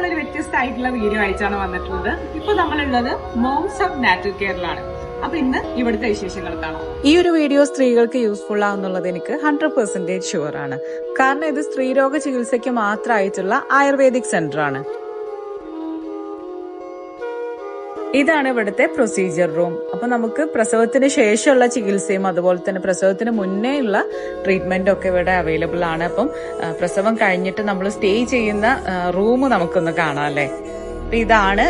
നമ്മളൊരു വ്യത്യസ്തമായിട്ടുള്ള വീഡിയോ അയച്ചാണ് വന്നിട്ടുള്ളത്. ഇപ്പൊ നമ്മളുള്ളത് മോംസ് ഓഫ് നാച്ചുറൽ കെയറിലാണ് അപ്പൊ ഇന്ന് ഇവിടുത്തെ വിശേഷങ്ങൾ കാണാം. ഈ ഒരു വീഡിയോ സ്ത്രീകൾക്ക് യൂസ്ഫുൾ ആവുന്നുള്ളത് എനിക്ക് ഹൺഡ്രഡ് പെർസെന്റേജ് ഷുവർ ആണ്. കാരണം ഇത് സ്ത്രീരോഗ ചികിത്സയ്ക്ക് മാത്രമായിട്ടുള്ള ആയുർവേദിക് സെന്റർ ആണ്. ഇതാണ് ഇവിടുത്തെ പ്രൊസീജിയർ റൂം അപ്പൊ നമുക്ക് പ്രസവത്തിന് ശേഷമുള്ള ചികിത്സയും അതുപോലെ തന്നെ പ്രസവത്തിന് മുന്നേ ഉള്ള ട്രീറ്റ്മെന്റും ഒക്കെ ഇവിടെ അവൈലബിൾ ആണ്. അപ്പം പ്രസവം കഴിഞ്ഞിട്ട് നമ്മൾ സ്റ്റേ ചെയ്യുന്ന റൂം നമുക്കൊന്ന് കാണാം അല്ലേ? ഇതാണ്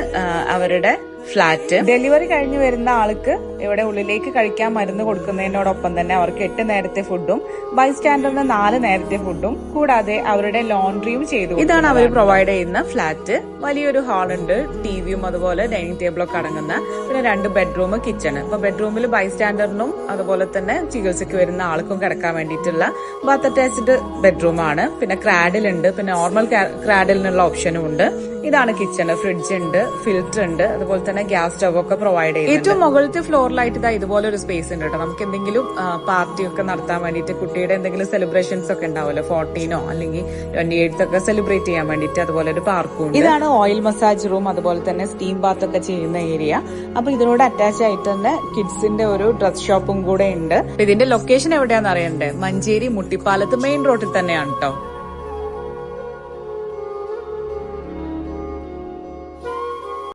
അവരുടെ ഫ്ലാറ്റ്. ഡെലിവറി കഴിഞ്ഞു വരുന്ന ആൾക്ക് ഇവിടെ ഉള്ളിലേക്ക് കഴിക്കാൻ മരുന്ന് കൊടുക്കുന്നതിനോടൊപ്പം തന്നെ അവർക്ക് എട്ട് നേരത്തെ ഫുഡും ബൈ സ്റ്റാൻഡറിന് നാല് നേരത്തെ ഫുഡും കൂടാതെ അവരുടെ ലോണ്ടറിയും ചെയ്തു ഇതാണ് അവർ പ്രൊവൈഡ് ചെയ്യുന്ന ഫ്ലാറ്റ്. വലിയൊരു ഹാളുണ്ട് ഉണ്ട് ടിവിയും അതുപോലെ ഡൈനിങ് ടേബിൾ ഒക്കെ അടങ്ങുന്ന പിന്നെ രണ്ട് ബെഡ്റൂം കിച്ചൺ. അപ്പൊ ബെഡ്റൂമിൽ ബൈ സ്റ്റാൻഡറിനും അതുപോലെ തന്നെ ചികിത്സയ്ക്ക് വരുന്ന ആൾക്കും കിടക്കാൻ വേണ്ടിയിട്ടുള്ള ബാത്ത് അറ്റാച്ച്ഡ് ബെഡ്റൂമാണ്. പിന്നെ ക്രാഡിൽ ഉണ്ട് പിന്നെ നോർമൽ ക്രാഡിലിനുള്ള ഓപ്ഷനും ഉണ്ട്. ഇതാണ് കിച്ചൺ ഫ്രിഡ്ജ് ഉണ്ട് ഫിൽറ്റർ ഉണ്ട് അതുപോലെ തന്നെ ഗ്യാസ് സ്റ്റവ് ഒക്കെ പ്രൊവൈഡ് ചെയ്യും ഏറ്റവും മുകളിലത്തെ ഫ്ലോറിലായിട്ട് ഇതാ ഇതുപോലെ ഒരു സ്പേസ് ഉണ്ട് കേട്ടോ. നമുക്ക് എന്തെങ്കിലും പാർട്ടി ഒക്കെ നടത്താൻ വേണ്ടിയിട്ട് കുട്ടിയുടെ എന്തെങ്കിലും സെലിബ്രേഷൻസ് ഒക്കെ ഉണ്ടാവുമല്ലോ. ഫോർട്ടീനോ അല്ലെങ്കിൽ ട്വന്റി എയ്ത്ത് ഒക്കെ സെലിബ്രേറ്റ് ചെയ്യാൻ വേണ്ടിയിട്ട് അതുപോലെ ഒരു പാർക്കും ഉണ്ട്. ഇതാണ് ഓയിൽ മസാജ് റൂം അതുപോലെ തന്നെ സ്റ്റീം ബാത്ത് ഒക്കെ ചെയ്യുന്ന ഏരിയ അപ്പൊ ഇതിനോട് അറ്റാച്ച് ആയിട്ട് തന്നെ കിഡ്സിന്റെ ഒരു ഡ്രസ് ഷോപ്പും കൂടെ ഉണ്ട്. ഇതിന്റെ ലൊക്കേഷൻ എവിടെയാണെന്ന് അറിയണ്ടേ? മഞ്ചേരി മുട്ടിപ്പാലത്ത് മെയിൻ റോഡിൽ തന്നെയാണ് കേട്ടോ